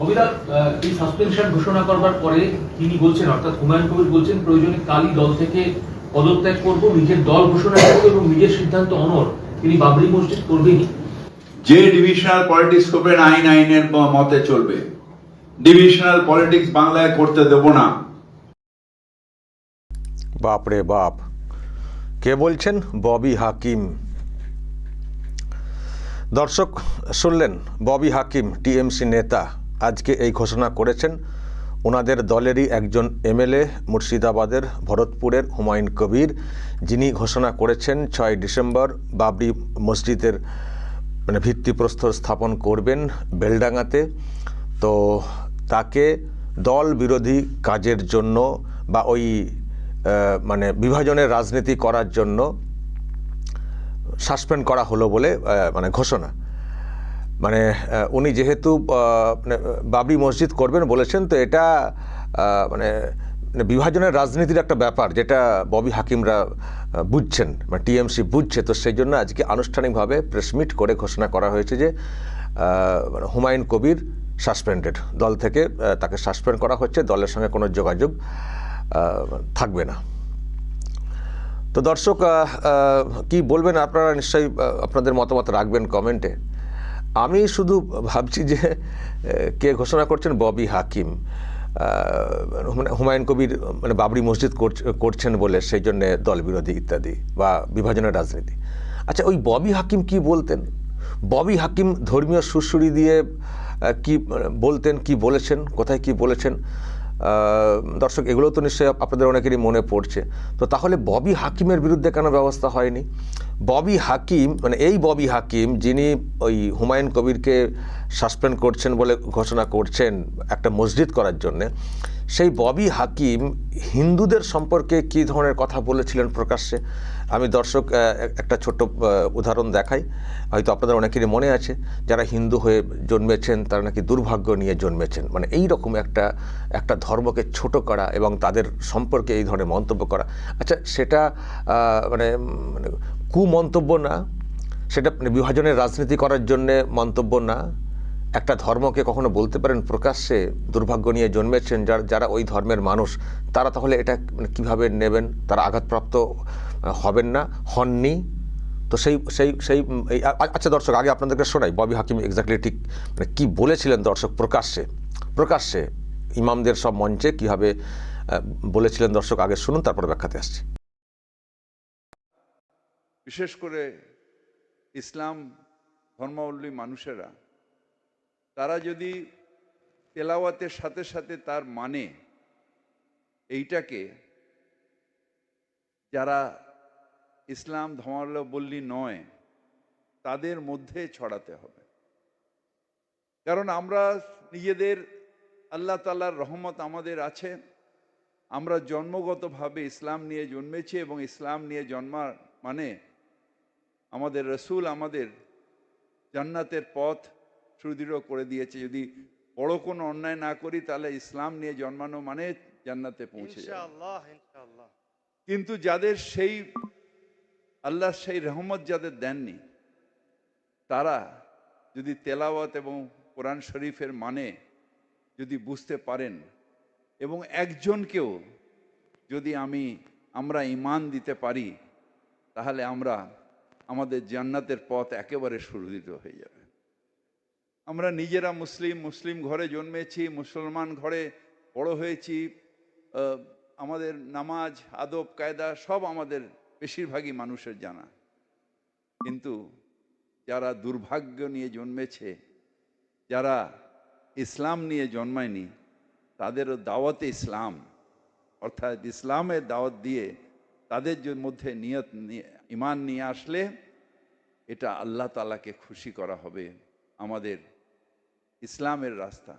অভিলাষ আহ, এই সাসপেনশন ঘোষণা করবার পরে তিনি বলছেন অর্থাৎ হুমায়ুন কবির বলছেন প্রয়োজনে কালই দল থেকে পদত্যাগ করব নিজের দল ঘোষণা করব এবং নিজের সিদ্ধান্ত অনর তিনি বাবরি মসজিদ করবেনই। যে ডিভিশনাল পলিটিক্স করবেন আইন আইনের মতে চলবে। ডিভিশনাল পলিটিক্স বাংলায় করতে দেব না। বাপ রে বাপ। কে বলছেন? ববি হাকিম। দর্শক শুনলেন ববি হাকিম টিএমসি নেতা। আজকে এই ঘোষণা করেছেন ওনাদের দলেরই একজন এমএলএ মুর্শিদাবাদের ভরতপুরের হুমায়ুন কবির। যিনি ঘোষণা করেছেন ছয় ডিসেম্বর বাবরি মসজিদের মানে ভিত্তিপ্রস্তর স্থাপন করবেন বেলডাঙ্গাতে। তো তাকে দল বিরোধী কাজের জন্য বা ওই মানে বিভাজনের রাজনীতি করার জন্য সাসপেন্ড করা হলো বলে মানে ঘোষণা। মানে উনি যেহেতু মানে বাবরি মসজিদ করবেন বলেছেন, তো এটা মানে মানে বিভাজনের রাজনীতির একটা ব্যাপার, যেটা ববি হাকিমরা বুঝছেন মানে টিএমসি বুঝছে। তো সেই জন্য আজকে আনুষ্ঠানিকভাবে প্রেসমিট করে ঘোষণা করা হয়েছে যে মানে হুমায়ুন কবির সাসপেন্ডেড দল থেকে তাকে সাসপেন্ড করা হচ্ছে, দলের সঙ্গে কোনো যোগাযোগ থাকবে না। তো দর্শক কি বলবেন আপনারা? নিশ্চয়ই আপনাদের মতামত রাখবেন কমেন্টে। আমি শুধু ভাবছি যে কে ঘোষণা করছেন? ববি হাকিম। মানে হুমায়ুন কবির মানে বাবরি মসজিদ করছ- করছেন বলে সেই জন্যে দল বিরোধী ইত্যাদি বা বিভাজনের রাজনীতি। আচ্ছা ওই ববি হাকিম কি বলতেন? ববি হাকিম ধর্মীয় সুশ্রুড়ি দিয়ে কি মানে, বলতেন কি বলেছেন? কোথায় কি বলেছেন? দর্শক, এগুলো তো নিশ্চয়ই আপনাদের অনেকেরই মনে পড়ছে। তো তাহলে ববি হাকিমের বিরুদ্ধে কেন ব্যবস্থা হয়নি? ববি হাকিম মানে এই ববি হাকিম, যিনি ওই হুমায়ুন কবিরকে সাসপেন্ড করছেন বলে ঘোষণা করছেন একটা মসজিদ করার জন্যে, সেই ববি হাকিম হিন্দুদের সম্পর্কে কী ধরনের কথা বলেছিলেন প্রকাশ্যে? আমি দর্শক একটা ছোট্ট উদাহরণ দেখাই। হয়তো আপনাদের অনেকেরই মনে আছে, যারা হিন্দু হয়ে জন্মেছেন, তারা নাকি দুর্ভাগ্য নিয়ে জন্মেছেন। মানে এই রকম একটা একটা ধর্মকে ছোট করা এবং তাদের সম্পর্কে এই ধরনের মন্তব্য করা। আচ্ছা সেটা মানে মানে কুমন্তব্য না, সেটা মানে বিভাজনের রাজনীতি করার জন্যে মন্তব্য না একটা ধর্মকে কখনো বলতে পারেন প্রকাশ্যে দুর্ভাগ্য নিয়ে জন্মেছেন যারা যারা ওই ধর্মের মানুষ, তারা তাহলে এটা মানে কীভাবে নেবেন? তারা আঘাতপ্রাপ্ত হবেন না? হননি? তো সেই সেই সেই আচ্ছা দর্শক, আগে আপনাদেরকে শোনাই, ববি হাকিম এক্স্যাক্টলি ঠিক মানে কী বলেছিলেন দর্শক প্রকাশ্যে? প্রকাশ্যে ইমামদের সব মঞ্চে কীভাবে বলেছিলেন দর্শক? আগে শুনুন, তারপর ব্যাখ্যাতে আসছি। বিশেষ করে ইসলাম ধর্মাবলম্বী মানুষেরা তারা যদি তেলাওয়াতের সাথে সাথে তার মানে এইটাকে যারা ইসলাম ধর্মাবলম্বী নয়, তাদের মধ্যে ছড়াতে হবে। কারণ আমরা নিজেদের আল্লাহ তাল্লাহর রহমত আমাদের আছে, আমরা জন্মগতভাবে ইসলাম নিয়ে জন্মেছি এবং ইসলাম নিয়ে জন্মার মানে আমাদের রসুল আমাদের জান্নাতের পথ সুদৃঢ় করে দিয়েছে। যদি বড় কোনো অন্যায় না করি তাহলে ইসলাম নিয়ে জন্মানো মানে জান্নাতে পৌঁছে কিন্তু যাদের সেই আল্লাহ সেই রহমত যাদের দেননি তারা যদি তেলাওয়াত এবং কোরআন শরীফের মানে যদি বুঝতে পারেন এবং একজনকেও যদি আমি আমরা ইমান দিতে পারি তাহলে আমরা আমাদের জান্নাতের পথ একেবারে সুরক্ষিত হয়ে যাবে। আমরা নিজেরা মুসলিম মুসলিম ঘরে জন্মেছি, মুসলমান ঘরে বড় হয়েছি আমাদের নামাজ, আদব, কায়দা সব আমাদের বেশিরভাগই মানুষের জানা। কিন্তু যারা দুর্ভাগ্য নিয়ে জন্মেছে, যারা ইসলাম নিয়ে জন্মায়নি, তাদেরও দাওয়াতে ইসলাম, অর্থাৎ ইসলামের দাওয়াত দিয়ে তাদের মধ্যে নিয়ত নিয়ে- ইমান নিয়ে আসলে এটা আল্লাহ তালাকে খুশি করা হবে, আমাদের ইসলামের রাস্তা।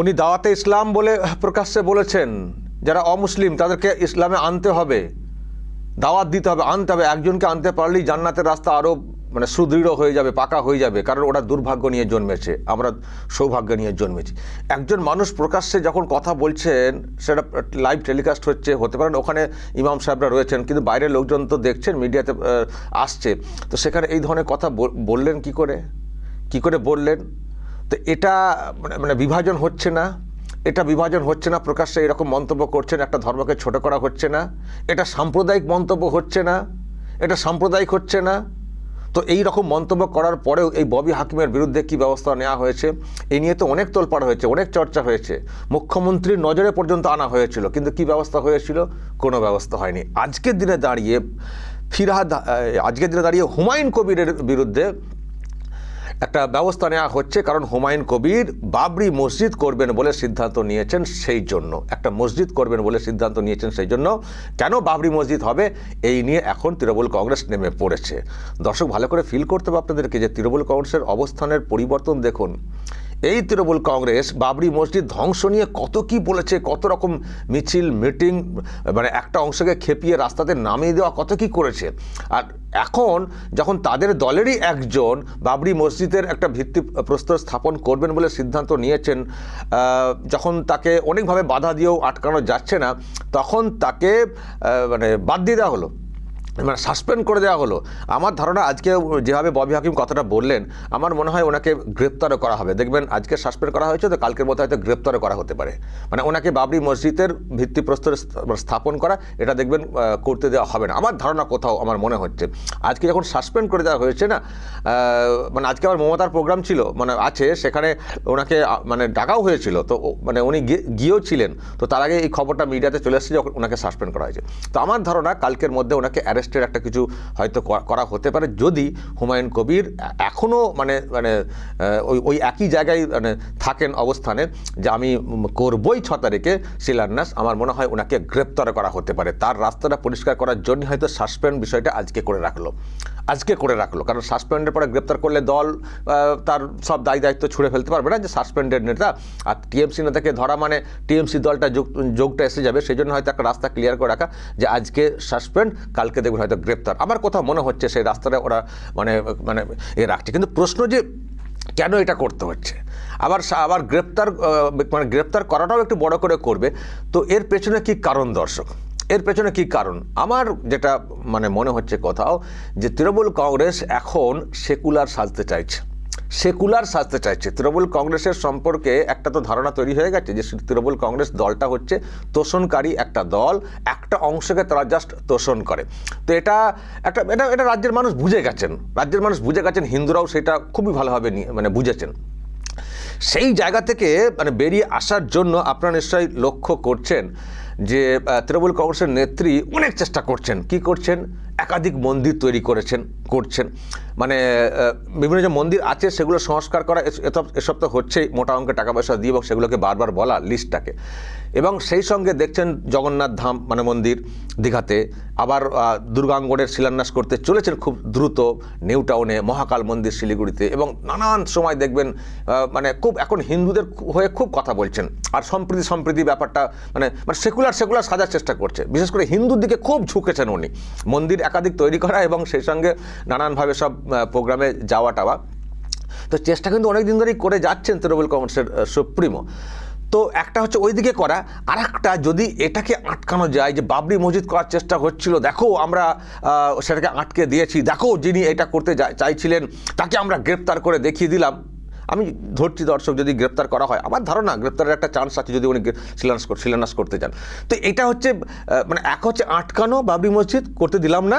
উনি দাওয়াতে ইসলাম বলে প্রকাশ্যে বলেছেন, যারা অমুসলিম তাদেরকে ইসলামে আনতে হবে, দাওয়াত দিতে হবে, আনতে হবে, একজনকে আনতে পারলেই জান্নাতের রাস্তা আরও মানে সুদৃঢ় হয়ে যাবে, পাকা হয়ে যাবে, কারণ ওরা দুর্ভাগ্য নিয়ে জন্মেছে, আমরা সৌভাগ্য নিয়ে জন্মেছি। একজন মানুষ প্রকাশ্যে যখন কথা বলছেন, সেটা লাইভ টেলিকাস্ট হচ্ছে, হতে পারেন ওখানে ইমাম সাহেবরা রয়েছেন, কিন্তু বাইরের লোকজন তো দেখছেন, মিডিয়াতে আসছে। তো সেখানে এই ধরনের কথা বললেন কি করে? কি করে বললেন? তো এটা মানে মানে বিভাজন হচ্ছে না, এটা বিভাজন হচ্ছে না, প্রকাশ্যে এরকম মন্তব্য করছেন, একটা ধর্মকে ছোট করা হচ্ছে না, এটা সাম্প্রদায়িক মন্তব্য হচ্ছে না, এটা সাম্প্রদায়িক হচ্ছে না তো এই রকম মন্তব্য করার পরেও এই ববি হাকিমের বিরুদ্ধে কি ব্যবস্থা নেওয়া হয়েছে, এ নিয়ে তো অনেক তোলপাড় হয়েছে, অনেক চর্চা হয়েছে। মুখ্যমন্ত্রীর নজরে পর্যন্ত আনা হয়েছিল, কিন্তু কি ব্যবস্থা হয়েছিল? কোনো ব্যবস্থা হয়নি। আজকের দিনে দাঁড়িয়ে ফিরহাদ আজকের দিনে দাঁড়িয়ে হুমায়ুন কবিরের বিরুদ্ধে একটা ব্যবস্থা নেওয়া হচ্ছে, কারণ হুমায়ুন কবির বাবরি মসজিদ করবেন বলে সিদ্ধান্ত নিয়েছেন সেই জন্য। একটা মসজিদ করবেন বলে সিদ্ধান্ত নিয়েছেন সেই জন্য। কেন বাবরি মসজিদ হবে? এই নিয়ে এখন তৃণমূল কংগ্রেস নেমে পড়েছে। দর্শক, ভালো করে ফিল করতে হবে আপনাদেরকে যে তৃণমূল কংগ্রেসের অবস্থানের পরিবর্তন দেখুন। এই তৃণমূল কংগ্রেস বাবরি মসজিদ ধ্বংস নিয়ে কত কি বলেছে, কত রকম মিছিল, মিটিং মানে একটা অংশকে খেপিয়ে রাস্তাতে নামিয়ে দেওয়া কত কি করেছে? আর এখন যখন তাদের দলেরই একজন বাবরি মসজিদের একটা ভিত্তি প্রস্তর স্থাপন করবেন বলে সিদ্ধান্ত নিয়েছেন যখন তাকে অনেকভাবে বাধা দিয়েও আটকানো যাচ্ছে না, তখন তাকে মানে বাদ দিয়ে দেওয়া হলো। মানে সাসপেন্ড করে দেওয়া হলো। আমার ধারণা আজকে যেভাবে ববি হাকিম কথাটা বললেন, আমার মনে হয় ওনাকে গ্রেপ্তারও করা হবে। দেখবেন আজকে সাসপেন্ড করা হয়েছে, তো কালকের মধ্যে হয়তো গ্রেপ্তারও করা হতে পারে। মানে ওনাকে বাবরি মসজিদের ভিত্তিপ্রস্তর স্থাপন করা, এটা দেখবেন করতে দেওয়া হবে না। আমার ধারণা কোথাও আমার মনে হচ্ছে। আজকে যখন সাসপেন্ড করে দেওয়া হয়েছে না মানে আজকে আমার মমতার প্রোগ্রাম ছিল মানে আছে, সেখানে ওনাকে মানে ডাকাও হয়েছিল। তো মানে উনি গিয়ে- গিয়েও ছিলেন। তো তার আগে এই খবরটা মিডিয়াতে চলে এসেছে যখন ওনাকে সাসপেন্ড করা হয়েছে। তো আমার ধারণা কালকের মধ্যে ওনাকে অ্যারেস্টের একটা কিছু হয়তো করা- হতে পারে। যদি হুমায়ুন কবির এখনও মানে মানে ওই ওই একই জায়গায় মানে থাকেন অবস্থানে যে আমি করবই ছ তারিখে শিলান্যাস, আমার মনে হয় ওনাকে গ্রেপ্তার করা হতে পারে। তার রাস্তাটা পরিষ্কার করার জন্য হয়তো সাসপেন্ড বিষয়টা আজকে করে রাখল। আজকে করে রাখল। কারণ সাসপেন্ডের পরে গ্রেপ্তার করলে দল তার সব দায় দায়িত্ব ছুড়ে ফেলতে পারবে না যে সাসপেন্ডেড নেতা। আর টিএমসি নেতাকে ধরা মানে টিএমসি দলটা যোগ, যোগটা এসে যাবে সেই জন্য হয়তো একটা রাস্তা ক্লিয়ার করে রাখা যে আজকে সাসপেন্ড কালকে দেখবেন হয়তো গ্রেপ্তার। আমার কোথাও মনে হচ্ছে সেই রাস্তাটা ওরা মানে মানে এ রাখছে। কিন্তু প্রশ্ন যে কেন এটা করতে হচ্ছে? আবার আবার গ্রেপ্তার মানে গ্রেপ্তার করাটাও একটু বড় করে করবে। তো এর পেছনে কি কারণ দর্শক? এর পেছনে কি কারণ? আমার যেটা মানে মনে হচ্ছে কোথাও, যে তৃণমূল কংগ্রেস এখন সেকুলার সাজতে চাইছে। সেকুলার সাজতে চাইছে। তৃণমূল কংগ্রেসের সম্পর্কে একটা তো ধারণা তৈরি হয়ে গেছে যে তৃণমূল কংগ্রেস দলটা হচ্ছে তোষণকারী একটা দল, একটা অংশকে তারা জাস্ট তোষণ করে। তো এটা একটা, এটা এটা রাজ্যের মানুষ বুঝে গেছেন। রাজ্যের মানুষ বুঝে গেছেন, হিন্দুরাও সেটা খুবই ভালোভাবে নিয়ে মানে বুঝেছেন। সেই জায়গা থেকে মানে বেরিয়ে আসার জন্য আপনারা নিশ্চয়ই লক্ষ্য করছেন যে তৃণমূল কংগ্রেসের নেত্রী অনেক চেষ্টা করছেন। কি করছেন? একাধিক মন্দির তৈরি করেছেন, করছেন। মানে বিভিন্ন যে মন্দির আছে সেগুলো সংস্কার করা, এস- এসব এসব তো হচ্ছেই। মোটা অঙ্কে টাকা পয়সা দিয়ে এবং সেগুলোকে বারবার বলা লিস্টটাকে এবং সেই সঙ্গে দেখছেন জগন্নাথ ধাম মানে মন্দির দীঘাতে। আবার দুর্গাঙ্গনের শিলান্যাস করতে চলেছেন খুব দ্রুত নিউ টাউনে মহাকাল মন্দির শিলিগুড়িতে এবং নানান সময় দেখবেন মানে খুব এখন হিন্দুদের হয়ে খুব কথা বলছেন। আর সম্প্রীতি সম্প্রীতি ব্যাপারটা মানে মানে সেকুলার সেকুলার সাজার চেষ্টা করছে। বিশেষ করে হিন্দুর দিকে খুব ঝুঁকেছেন উনি। মন্দির একাধিক তৈরি করা এবং সেই সঙ্গে নানানভাবে সব প্রোগ্রামে যাওয়া টাওয়া তো চেষ্টা কিন্তু অনেক দিন ধরেই করে যাচ্ছেন তৃণমূল কংগ্রেসের সুপ্রিমো। তো একটা হচ্ছে ওইদিকে করা আর একটা যদি এটাকে আটকানো যায় যে বাবরি মসজিদ করার চেষ্টা হচ্ছিল, দেখো আমরা সেটাকে আটকে দিয়েছি, দেখো যিনি এটা করতে চাইছিলেন, তাকে আমরা গ্রেপ্তার করে দেখিয়ে দিলাম। আমি ধরছি দর্শক, যদি গ্রেপ্তার করা হয়, আমার ধারণা গ্রেপ্তারের একটা চান্স আছে যদি উনি শিলান্যাস শিলান্যাস করতে চান। তো এটা হচ্ছে মানে এক হচ্ছে আটকানো বাবরি মসজিদ, করতে দিলাম না।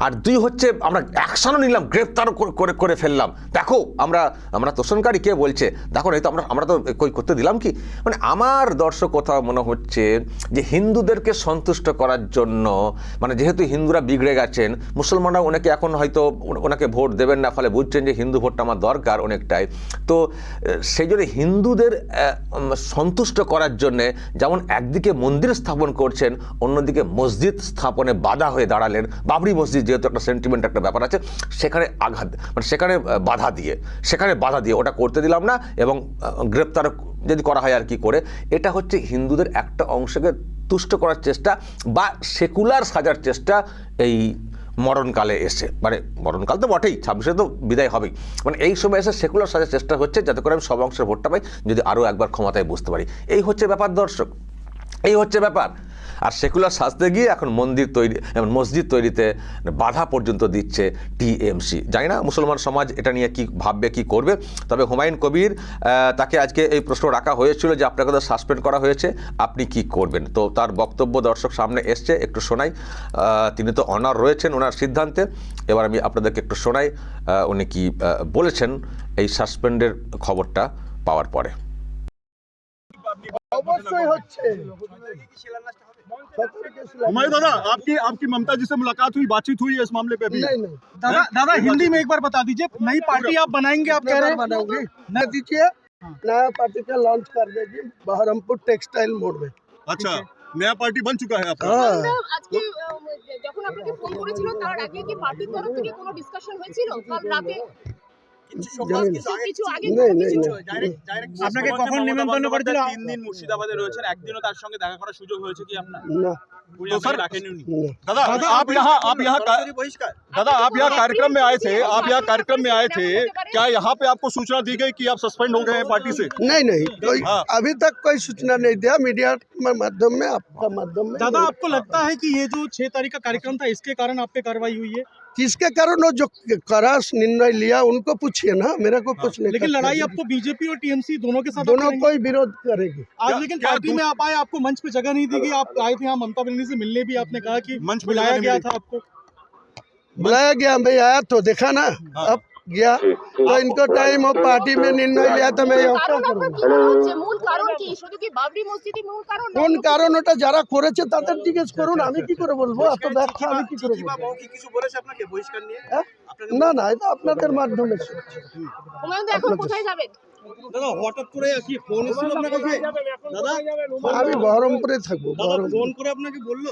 আর দুই হচ্ছে আমরা অ্যাকশনও নিলাম গ্রেপ্তারও করে- করে ফেললাম। দেখো, আমরা আমরা তোষণকারী কে বলছে? দেখো, এই তো আমরা আমরা তো কই, করতে দিলাম কি? মানে আমার দর্শক কোথাও মনে হচ্ছে যে হিন্দুদেরকে সন্তুষ্ট করার জন্য মানে যেহেতু হিন্দুরা বিগড়ে গেছেন, মুসলমানরা ওনাকে এখন হয়তো ওনাকে ভোট দেবেন না, ফলে বুঝছেন যে হিন্দু ভোটটা আমার দরকার অনেকটাই। তো সেই জন্য হিন্দুদের সন্তুষ্ট করার জন্যে যেমন একদিকে মন্দির স্থাপন করছেন, অন্যদিকে মসজিদ স্থাপনে বাধা হয়ে দাঁড়ালেন, বাবরি মসজিদ যেহেতু একটা সেন্টিমেন্ট একটা ব্যাপার আছে, সেখানে আঘাত মানে সেখানে বাধা দিয়ে, সেখানে বাধা দিয়ে ওটা করতে দিলাম না এবং গ্রেপ্তার যদি করা হয় আর কি করে, এটা হচ্ছে হিন্দুদের একটা অংশকে তুষ্ট করার চেষ্টা বা সেকুলার সাজার চেষ্টা এই মরণকালে এসে মানে মরণকাল তো বটেই, ছাব্বিশে তো বিদায় হবেই মানে এই সময় এসে সেকুলার সাজার চেষ্টা হচ্ছে, যাতে করে আমি সব অংশের ভোটটা পাই, যদি আরও একবার ক্ষমতায় বুঝতে পারি। এই হচ্ছে ব্যাপার দর্শক। এই হচ্ছে ব্যাপার। আর সেকুলার সাজতে গিয়ে এখন মন্দির তৈরি, এমন মসজিদ তৈরিতে বাধা পর্যন্ত দিচ্ছে টিএমসি। জানি না মুসলমান সমাজ এটা নিয়ে কি ভাববে, কি করবে। তবে হুমায়ুন কবির তাকে আজকে এই প্রশ্ন রাখা হয়েছিল যে আপনাকে তো সাসপেন্ড করা হয়েছে, আপনি কি করবেন? তো তার বক্তব্য দর্শক সামনে এসছে, একটু শোনাই। তিনি তো অনার রয়েছেন ওনার সিদ্ধান্তে। এবার আমি আপনাদেরকে একটু শোনাই উনি কি বলেছেন এই সাসপেন্ডের খবরটা পাওয়ার পরে। অবশ্যই হচ্ছে সতেরোকে শিলান্যাস- हुमायूं दादा आपकी आपकी ममता जी से मुलाकात हुई बातचीत हुई है इस मामले पे भी नहीं नहीं दादा दादा हिंदी में एक बार बता दीजिए नई पार्टी आप बनाएंगे आप कह रहे हैं बनाऊंगी न दीजिए नया पार्टी का लॉन्च कर देगी बहरमपुर टेक्सटाइल मोड़ में अच्छा नया पार्टी बन चुका है आपका हाँ আজকে আহ, যখন আপনাকে ফোন করেছিল তার আগে কি পার্টির তরফ থেকে কোনো ডিসকাশন হয়েছিল কাল রাতে আপনাকে কখন নিমন্ত্রণ করেছিল তিন দিন মুর্শিদাবাদে রয়েছেন একদিনও তার সঙ্গে দেখা করার সুযোগ হয়েছে কি আপনার না উনি तो আপনাকে सर- ডাকেননি উনি না दादा आप यहाँ आप यहाँ का- दादा आप यहाँ कार्यक्रम में आए थे आप यहाँ कार्यक्रम में आए थे क्या यहाँ पे आपको सूचना दी गई कि आप सस्पेंड हो गए हैं पार्टी से नहीं नहीं कोई हाँ। अभी तक कोई सूचना नहीं दिया मीडिया के माध्यम में आपका माध्यम में दादा आपको लगता है कि ये जो छह तारीख का कार्यक्रम था इसके कारण आप पे कार्रवाई हुई है किसके कारण वो जो करास निर्णय लिया उनको पूछिए ना मेरे को कुछ नहीं लेकिन लड़ाई आपको अब तो बीजेपी और टीएमसी दोनों के साथ दोनों को कोई विरोध करेगी। आज लेकिन पार्टी में आप आए आपको मंच पे जगह नहीं दी गई। आप आए थे यहाँ ममता बनर्जी से मिलने भी आपने कहा कि मंच बुलाया गया था आपको। बुलाया गया भाई आया तो देखा ना। हाँ। अब गया तो इनको टाइम हो पार्टी में निर्णय लिया तो मैं यहाँ क्या কারণ আপনার करूँगा কি মনে হচ্ছে মূল কারণ কি শুধু কি বাবরি মসজিদই মূল কারণ কোন কারণ ওটা যারা করেছে তাদের জিজ্ঞেস করুন আমি কি করে বলবো এত ব্যাখ্যা আমি কি করে বলবো কিছু বলেছে আপনাকে বহিষ্কার নিয়ে হ্যাঁ? না না এটা আপনাদের মাধ্যমে শুনছি। হুমায়ুন দা এখন কোথায় যাবেন দাদা হঠাৎ করে কি ফোন এসেছিল আপনার কাছে দাদা আমি বহরমপুরে থাকবো বহরমপুর ফোন করে আপনাকে বললো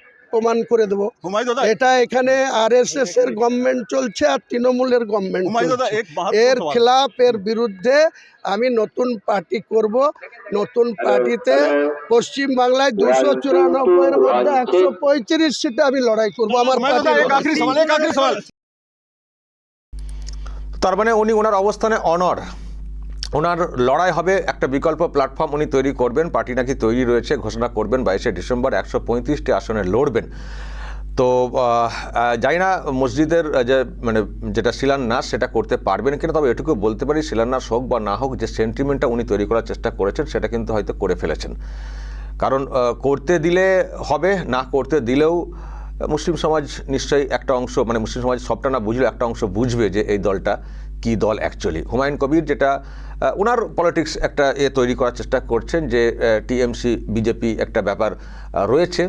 প্রমাণ করে দেবো। এটা এখানে আর এস এস এর গভর্নমেন্ট চলছে আর তৃণমূলের গভর্নমেন্ট এর খেলাফ এর বিরুদ্ধে আমি নতুন পার্টি করব। নতুন পার্টিতে পশ্চিম বাংলায় দুশো চুরানব্বইয়ের মধ্যে একশো পঁয়ত্রিশ সিটে আমি লড়াই করব। আমার তার মানে উনি ওনার অবস্থানে অনর ওনার লড়াই হবে একটা বিকল্প প্ল্যাটফর্ম উনি তৈরি করবেন। পার্টি নাকি তৈরি রয়েছে, ঘোষণা করবেন বাইশে ডিসেম্বর একশো পঁয়ত্রিশটি আসনে লড়বেন। তো জানি না মসজিদের যে মানে যেটা শিলান্যাস সেটা করতে পারবেন কিনা, তবে এটুকু বলতে পারি শিলান্যাস হোক বা না হোক, যে সেন্টিমেন্টটা উনি তৈরি করার চেষ্টা করেছেন, সেটা কিন্তু হয়তো করে ফেলেছেন। কারণ করতে দিলে হবে, না করতে দিলেও মুসলিম সমাজ নিশ্চয়ই একটা অংশ মানে মুসলিম সমাজ সবটা না বুঝলেও একটা অংশ বুঝবে যে এই দলটা কি দল অ্যাকচুয়ালি হুমায়ুন কবির যেটা ওনার পলিটিক্স একটা এ তৈরি করার চেষ্টা করছেন যে টিএমসি, বিজেপি একটা ব্যাপার রয়েছে।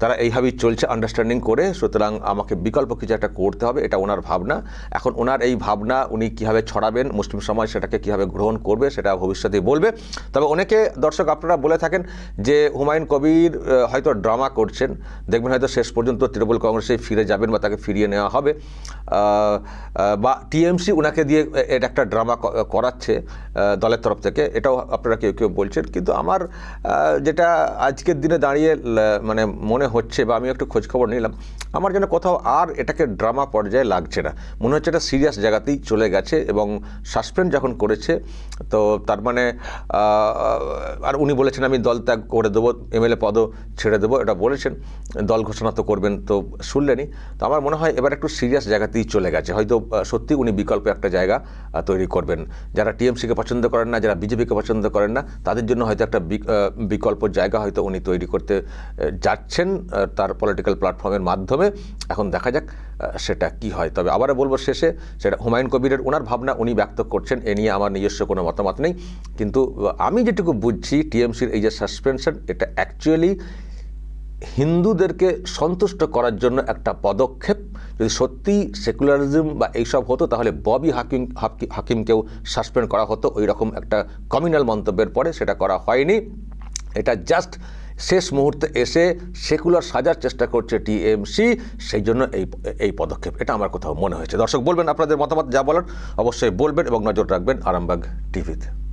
তারা এইভাবেই চলছে আন্ডারস্ট্যান্ডিং করে। সুতরাং আমাকে বিকল্প কিছু একটা করতে হবে, এটা ওনার ভাবনা। এখন ওনার এই ভাবনা উনি কীভাবে ছড়াবেন, মুসলিম সমাজ সেটাকে কীভাবে গ্রহণ করবে, সেটা ভবিষ্যতেই বলবে। তবে অনেকে দর্শক আপনারা বলে থাকেন যে, হুমায়ুন কবির হয়তো ড্রামা করছেন। দেখবেন হয়তো শেষ পর্যন্ত তৃণমূল কংগ্রেসে ফিরে যাবেন বা তাকে ফিরিয়ে নেওয়া হবে। বা টিএমসি ওনাকে দিয়ে এটা একটা ড্রামা করাচ্ছে। দলের তরফ থেকে। এটাও আপনারা কেউ কেউ বলছেন। কিন্তু আমার যেটা আজকের দিনে দাঁড়িয়ে মানে মনে হচ্ছে বা আমি একটু খোঁজখবর নিলাম, আমার যেন কোথাও আর এটাকে ড্রামা পর্যায়ে লাগছে না। মনে হচ্ছে এটা সিরিয়াস জায়গাতেই চলে গেছে এবং সাসপেন্ড যখন করেছে, তো তার মানে আর উনি বলেছেন, আমি দল ত্যাগ করে দেবো এমএলএ পদও ছেড়ে দেবো। এটা বলেছেন, দল ঘোষণা তো করবেন তো শুনলেনই। তো আমার মনে হয় এবার একটু সিরিয়াস জায়গাতেই চলে গেছে। হয়তো সত্যি উনি বিকল্প একটা জায়গা তৈরি করবেন। যারা টিএমসিকে পছন্দ করেন না, যারা বিজেপিকে পছন্দ করেন না, তাদের জন্য হয়তো একটা বিক- বিকল্প জায়গা হয়তো উনি তৈরি করতে যাচ্ছেন তার পলিটিক্যাল প্ল্যাটফর্মের মাধ্যমে। এখন দেখা যাক সেটা কি হয়। তবে আবারও বলব শেষে, সেটা হুমায়ুন কবিরের ওনার ভাবনা উনি ব্যক্ত করছেন, এ নিয়ে আমার নিজস্ব কোনো মতামত নেই। কিন্তু আমি যেটুকু বুঝছি, টিএমসির এই যে সাসপেনশন এটা অ্যাকচুয়ালি হিন্দুদেরকে সন্তুষ্ট করার জন্য একটা পদক্ষেপ। যদি সত্যি সেকুলারিজম বা এইসব হতো, তাহলে ববি হাকিম, হাকি- হাকিমকেও সাসপেন্ড করা হতো। ওই রকম একটা কমিউনাল মন্তব্যের পরে সেটা করা হয়নি। এটা জাস্ট শেষ মুহূর্তে এসে সেকুলার সাজার চেষ্টা করছে টিএমসি। সেই জন্য এই এই পদক্ষেপ। এটা আমার কোথাও মনে হয়েছে। দর্শক, বলবেন আপনাদের মতামত যা বলার, অবশ্যই বলবেন এবং নজর রাখবেন আরামবাগ টিভিতে।